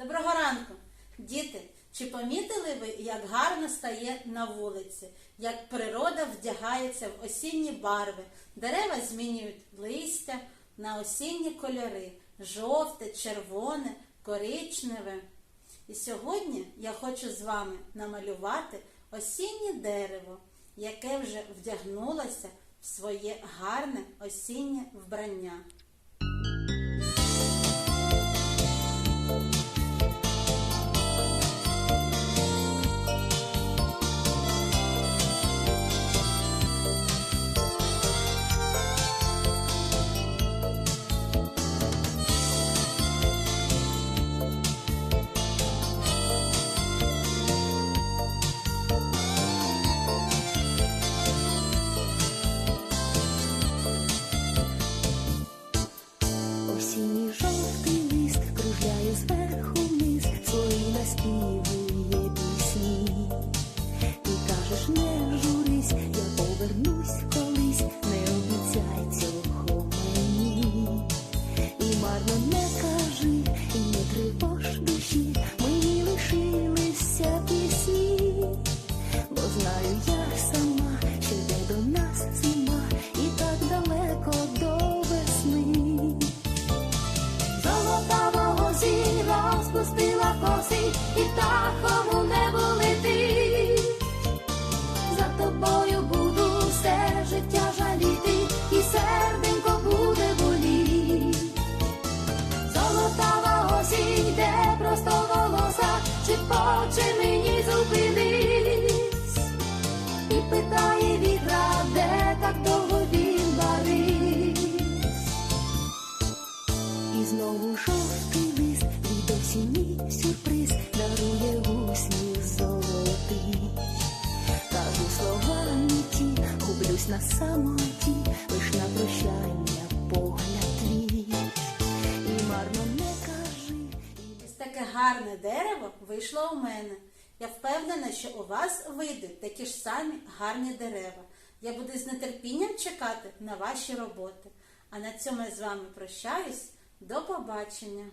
Доброго ранку, діти! Чи помітили ви, як гарно стає на вулиці, як природа вдягається в осінні барви, дерева змінюють листя на осінні кольори жовте, червоне, коричневе. І сьогодні я хочу з вами намалювати осіннє дерево, яке вже вдягнулося в своє гарне осіннє вбрання. І птахом у небо летить. За тобою буду все життя жаліти, і серденько буде боліть. Золотава осінь йде просто волоса, чи хоче мені зупинись? І питає вітра, де так довго він варить. І знову жовтий від сюрприз дарує гусні золотий. Кажу слова не ті, гублюсь на самоті, лиш на прощання погляд твій. І марно не кажи, Ось таке гарне дерево вийшло у мене. Я впевнена, що у вас вийдуть такі ж самі гарні дерева. Я буду з нетерпінням чекати на ваші роботи. А на цьому я з вами прощаюсь. До побачення!